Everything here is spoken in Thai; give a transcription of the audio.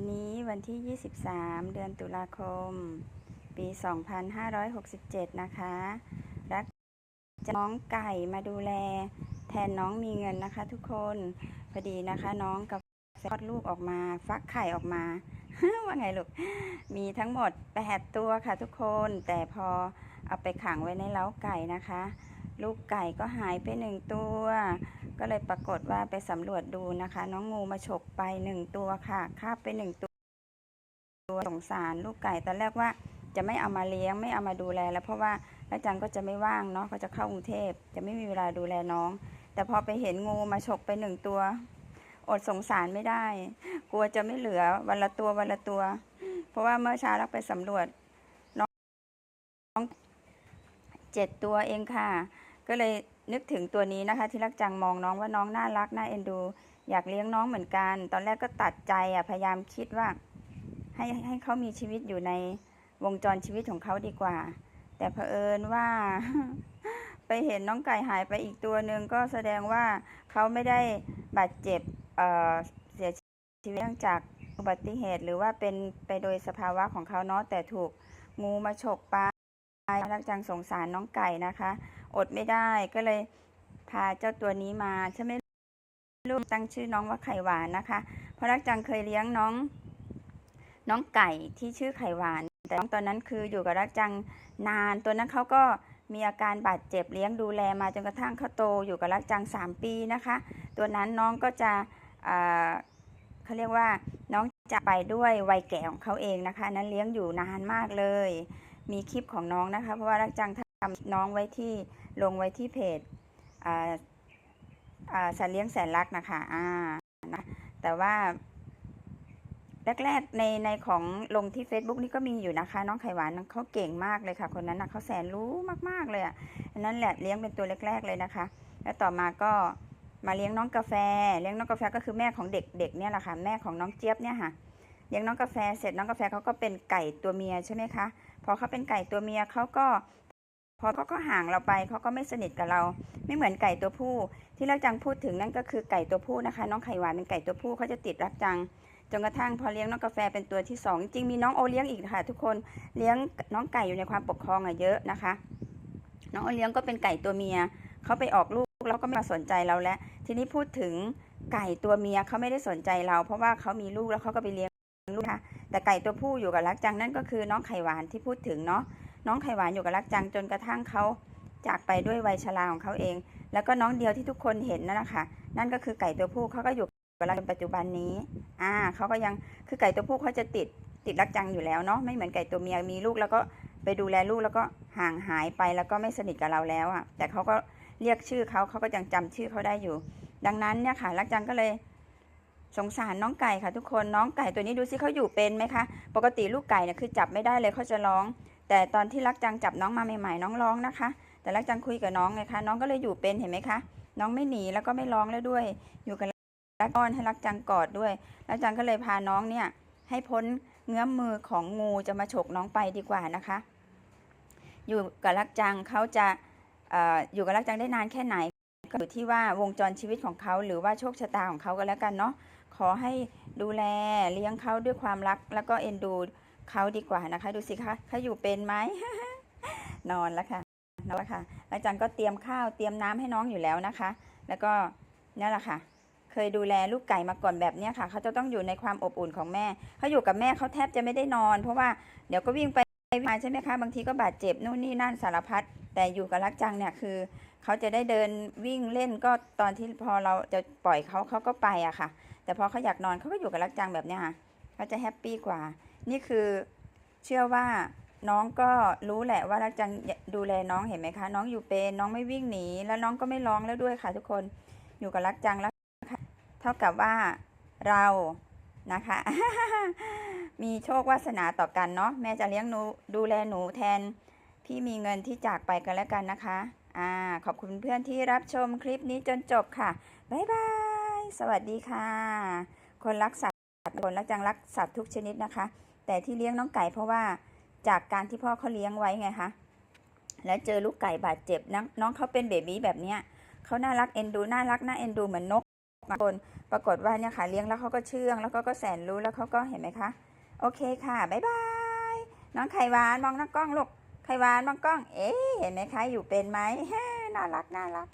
วันนี้วันที่ 23 เดือนตุลาคม ปี 2567 นะคะ รักจะน้องไก่มาดูแล แทนน้องมีเงินนะคะทุกคน พอดีนะคะน้องกับคลอดลูกออกมา ฟักไข่ออกมา ว่าไงลูก มีทั้งหมด8ตัวค่ะทุกคน แต่พอเอาไปขังไว้ในเล้าไก่นะคะ ลูกไก่ก็หายไปหนึ่งตัว ก็เลยปรากฏว่าไปสำรวจดูนะคะ น้องงูมาฉกไปหนึ่งตัวค่ะคาบไปหนึ่งตัวสงสารลูกไก่ตอนแรกว่าจะไม่เอามาเลี้ยงไม่เอามาดูแล แล้วเพราะว่าแล้วจังก็จะไม่ว่างเนาะก็จะเข้ากรุงเทพจะไม่มีเวลาดูแลน้อง แต่พอไปเห็นงูมาฉกไปหนึ่งตัว อดสงสารไม่ได้ กลัวจะไม่เหลือวันละตัววันละตัว เพราะว่าเมื่อเช้าเราไปสำรวจน้องเจ็ดตัวเองค่ะ ก็เลย นึกถึงตัวนี้นะคะ ที่รักจังมองน้องว่าน้องน่ารักน่าเอ็นดู อยากเลี้ยงน้องเหมือนกัน ตอนแรกก็ตัดใจอะพยายามคิดว่าให้ให้เขามีชีวิตอยู่ในวงจรชีวิตของเขาดีกว่า แต่เผอิญว่า ไปเห็นน้องไก่หายไปอีกตัวหนึ่งก็แสดงว่าเขาไม่ได้บาดเจ็บเเสียชีวิตเนื่องจากอุบัติเหตุ หรือว่าเป็นไปโดยสภาวะของเขาเนาะแต่ถูกงูมาฉกไป รักจังสงสารน้องไก่นะคะ อดไม่ได้ก็เลยพาเจ้าตัวนี้มาใช่ไหมลูกตั้งชื่อน้องว่าไข่หวานนะคะ เพราะรักจังเคยเลี้ยงน้อง น้องไก่ที่ชื่อไข่หวาน แต่น้องตอนนั้นคืออยู่กับรักจังนาน ตัวนั้นเขาก็มีอาการบาดเจ็บเลี้ยงดูแลมาจนกระทั่งเขาโตอยู่กับรักจัง 3 ปีนะคะ ตัวนั้นน้องก็จะเขาเรียกว่าน้องจะไปด้วยวัยแก่ของเขาเองนะคะ นั้นเลี้ยงอยู่นานมากเลย มีคลิปของน้องนะคะ เพราะว่ารักจังทำน้องไว้ที่ลงไว้ที่เพจอ่าอ่าสัตว์เลี้ยงแสนรักนะคะอ่านะแต่ว่าแรกๆในในของลงที่ Facebook นี่ก็มีอยู่นะคะ น้องไข่หวานเขาเก่งมากเลยค่ะ คนนั้นนะเขาแสนรู้มากๆเลยอะนั้นแหละเลี้ยงเป็นตัวแรก ๆ เลยนะคะ แล้วต่อมาก็มาเลี้ยงน้องกาแฟ เลี้ยงน้องกาแฟก็คือแม่ของเด็กเด็กเนี่ยแหละค่ะแม่ของน้องเจี๊ยบเนี่ยค่ะเลี้ยงน้องกาแฟเสร็จน้องกาแฟเขาก็เป็นไก่ตัวเมียใช่ไหมคะ อเขาเป็นไก่ตัวเมียเขาก็ พอเขาก็ห่างเราไปเขาก็ไม่สนิทกับเรา ไม่เหมือนไก่ตัวผู้ ที่รักจังพูดถึงนั่นก็คือไก่ตัวผู้นะคะ น้องไข่หวานเป็นไก่ตัวผู้เขาจะติดรักจังจนกระทั่งพอเลี้ยงน้องกาแฟเป็นตัวที่สองจริงมีน้องโอเลี้ยงอีกค่ะ ทุกคนเลี้ยงน้องไก่อยู่ในความปกครองอะเยอะนะคะ น้องโอเลี้ยงก็เป็นไก่ตัวเมียเขาไปออกลูกแล้วก็ไม่มาสนใจเราแล้ว ทีนี้พูดถึงไก่ตัวเมียเขาไม่ได้สนใจเรา เพราะว่าเขามีลูกแล้วเขาก็ไปเลี้ยงลูกนะคะ แต่ไก่ตัวผู้อยู่กับรักจังนั่นก็คือน้องไข่หวานที่พูดถึงเนาะน้องไข่หวานอยู่กับรักจังจนกระทั่งเขาจากไปด้วยวัยชราของเขาเอง แล้วก็น้องเดียวที่ทุกคนเห็นนั่นแหละค่ะนั่นก็คือไก่ตัวผู้เขาก็อยู่กับเราจนปัจจุบันนี้อ่าเขาก็ยังคือไก่ตัวผู้เขาจะติดติดรักจังอยู่แล้วเนาะไม่เหมือนไก่ตัวเมียมีลูกแล้วก็ไปดูแลลูกแล้วก็ห่างหายไปแล้วก็ไม่สนิทกับเราแล้วอะแต่เขาก็เรียกชื่อเขาเขาก็ยังจำชื่อเขาได้อยู่ ดังนั้นเนี่ยค่ะรักจังก็เลย สงสารน้องไก่ค่ะทุกคนน้องไก่ตัวนี้ดูสิเขาอยู่เป็นไหมคะปกติลูกไก่เนี่ยคือจับไม่ได้เลยเขาจะร้อง แต่ตอนที่รักจังจับน้องมาใหม่ๆ น้องร้องนะคะ แต่รักจังคุยกับน้องไงคะน้องก็เลยอยู่เป็นเห็นไหมคะน้องไม่หนีแล้วก็ไม่ร้องแล้วด้วย อยู่กับรักอ้อนให้รักจังกอดด้วย รักจังก็เลยพาน้องเนี่ยให้พ้นเงื้อมมือของงูจะมาฉกน้องไปดีกว่านะคะ อยู่กับรักจังเขาจะอออยู่กับรักจังได้นานแค่ไหน ก็อยู่ที่ว่าวงจรชีวิตของเขาหรือว่าโชคชะตาของเขาก็แล้วกันเนาะขอให้ดูแลเลี้ยงเขาด้วยความรัก แล้วก็เอ็นดูเขาดีกว่านะคะ ดูสิคะเขาอยู่เป็นไหมนอนแล้วค่ะนอนแล้วค่ะรักจังก็เตรียมข้าวเตรียมน้ำให้น้องอยู่แล้วนะคะ แล้วก็นั่นแหละค่ะ เคยดูแลลูกไก่มาก่อนแบบเนี้ค่ะเขาจะต้องอยู่ในความอบอุ่นของแม่เขาอยู่กับแม่เขาแทบจะไม่ได้นอน เพราะว่าเดี๋ยวก็วิ่งไปมาใช่ไหมคะบางทีก็บาดเจ็บนู่นนี่นั่นสารพัดแต่อยู่กับรักจังเนี่ยคือ เขาจะได้เดินวิ่งเล่นก็ตอนที่พอเราจะปล่อยเขาเขาก็ไปอะค่ะ แต่พอเขาอยากนอนเขาก็อยู่กับรักจังแบบเนี้ยค่ะเขาจะแฮปปี้กว่า นี่คือเชื่อว่าน้องก็รู้แหละว่ารักจังดูแลน้องเห็นไหมคะ น้องอยู่เป็นน้องไม่วิ่งหนี แล้วน้องก็ไม่ร้องแล้วด้วยค่ะทุกคนอยู่กับรักจังแล้วเท่ากับว่าเรานะคะ มีโชควาสนาต่อกันเนาะแม่จะเลี้ยงหนูดูแลหนูแทน พี่มีเงินที่จากไปกันแล้วกันนะคะ่าขอบคุณเพื่อนที่รับชมคลิปนี้จนจบค่ะ บ๊ายบาย สวัสดีค่ะ คนรักสัตว์คนรักจังรักสัตว์ทุกชนิดนะคะ แต่ที่เลี้ยงน้องไก่เพราะว่าจากการที่พ่อเขาเลี้ยงไว้ไงคะแล้วเจอลูกไก่บาดเจ็บนน้องเขาเป็นเบบี้แบบเนี้ยเขาน่ารักเอ็นดูน่ารักน่าเอ็นดูเหมือนนกบางคนปรากฏว่าเนี่ยค่ะเลี้ยงแล้วเขาก็เชื่องแล้วก็ก็แสนรู้แล้วเขาก็เห็นไหมคะ โอเคค่ะ บ๊ายบาย น้องไข่หวานมองหน้ากล้องลูก ไข่วานบางกล้อง เอ๊เห็นไหมคะ อยู่เป็นไหมน่ารักน่ารัก